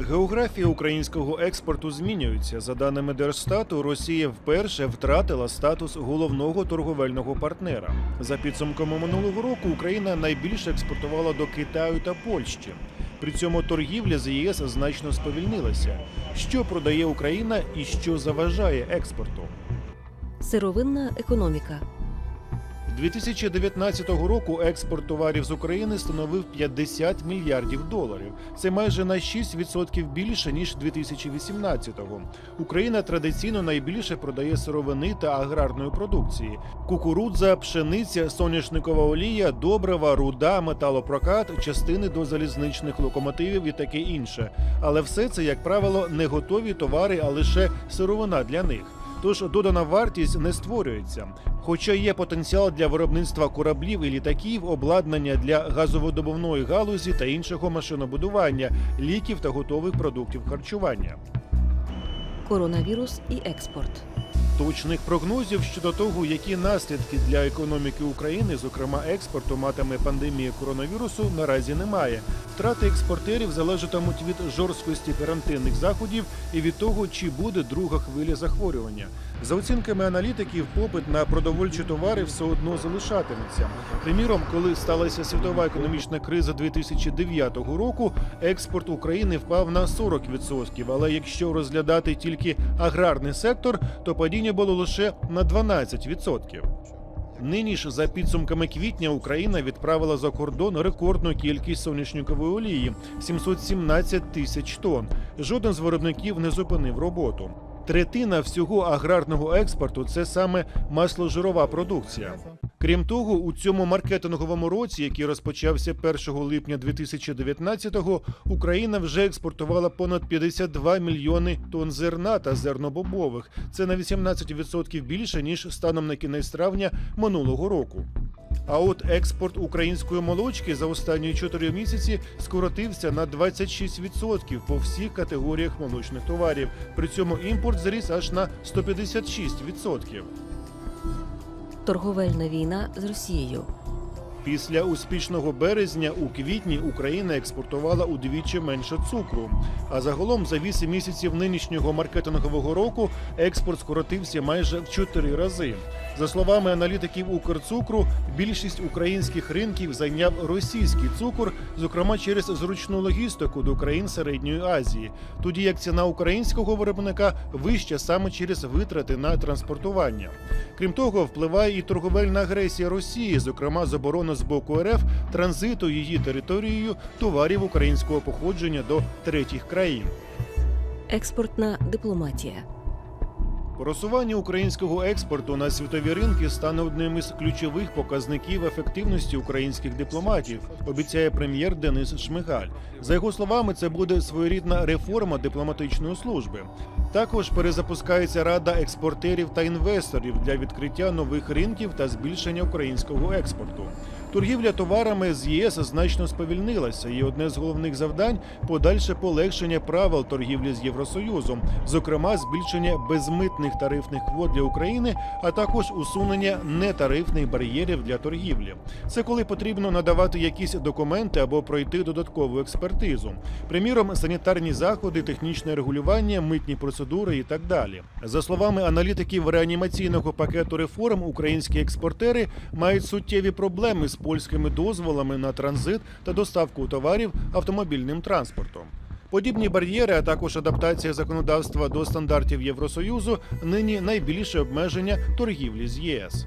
Географія українського експорту змінюється. За даними Держстату, Росія вперше втратила статус головного торговельного партнера. За підсумками минулого року Україна найбільше експортувала до Китаю та Польщі. При цьому торгівля з ЄС значно сповільнилася. Що продає Україна і що заважає експорту? Сировинна економіка. 2019 року експорт товарів з України становив 50 мільярдів доларів. Це майже на 6% більше ніж 2018-го. Україна традиційно найбільше продає сировини та аграрної продукції: кукурудза, пшениця, соняшникова олія, добрива, руда, металопрокат, частини до залізничних локомотивів і таке інше. Але все це, як правило, не готові товари, а лише сировина для них. Тож додана вартість не створюється. Хоча є потенціал для виробництва кораблів і літаків, обладнання для газоводобувної галузі та іншого машинобудування, ліків та готових продуктів харчування. Коронавірус і експорт. Точних прогнозів щодо того, які наслідки для економіки України, зокрема експорту, матиме пандемія коронавірусу, наразі немає. Втрати експортерів залежатимуть від жорсткості карантинних заходів і від того, чи буде друга хвиля захворювання. За оцінками аналітиків, попит на продовольчі товари все одно залишатиметься. Приміром, коли сталася світова економічна криза 2009 року, експорт України впав на 40%, Але якщо розглядати тільки аграрний сектор, то падіння було лише на 12%. Нині ж, за підсумками квітня, Україна відправила за кордон рекордну кількість соняшникової олії 717 тисяч тонн. Жоден з виробників не зупинив роботу. Третина всього аграрного експорту це саме масложирова продукція. Крім того, у цьому маркетинговому році, який розпочався 1 липня 2019-го, Україна вже експортувала понад 52 мільйони тонн зерна та зернобобових. Це на 18% більше ніж станом на кінець травня минулого року. А от експорт української молочки за останні 4 місяці скоротився на 26% по всіх категоріях молочних товарів. При цьому імпорт зріс аж на 156%. Торговельна війна з Росією. Після успішного березня у квітні Україна експортувала удвічі менше цукру. А загалом за 8 місяців нинішнього маркетингового року експорт скоротився майже в 4 рази. За словами аналітиків Укрцукру, більшість українських ринків зайняв російський цукор, зокрема через зручну логістику до країн Середньої Азії, тоді як ціна українського виробника вища саме через витрати на транспортування. Крім того, впливає і торговельна агресія Росії, зокрема заборона з боку РФ транзиту її територією товарів українського походження до третіх країн. Експортна дипломатія. Просування українського експорту на світові ринки стане одним із ключових показників ефективності українських дипломатів, обіцяє прем'єр Денис Шмигаль. За його словами, це буде своєрідна реформа дипломатичної служби. Також перезапускається рада експортерів та інвесторів для відкриття нових ринків та збільшення українського експорту. Торгівля товарами з ЄС значно сповільнилася, і одне з головних завдань подальше полегшення правил торгівлі з Євросоюзом, зокрема збільшення безмитних тарифних квот для України, а також усунення нетарифних бар'єрів для торгівлі. Це коли потрібно надавати якісь документи або пройти додаткову експертизу. Приміром, санітарні заходи, технічне регулювання, митні процедури і так далі. За словами аналітиків реанімаційного пакету реформ, українські експортери мають суттєві проблеми з польськими дозволами на транзит та доставку товарів автомобільним транспортом. Подібні бар'єри, а також адаптація законодавства до стандартів Євросоюзу нині найбільше обмеження торгівлі з ЄС.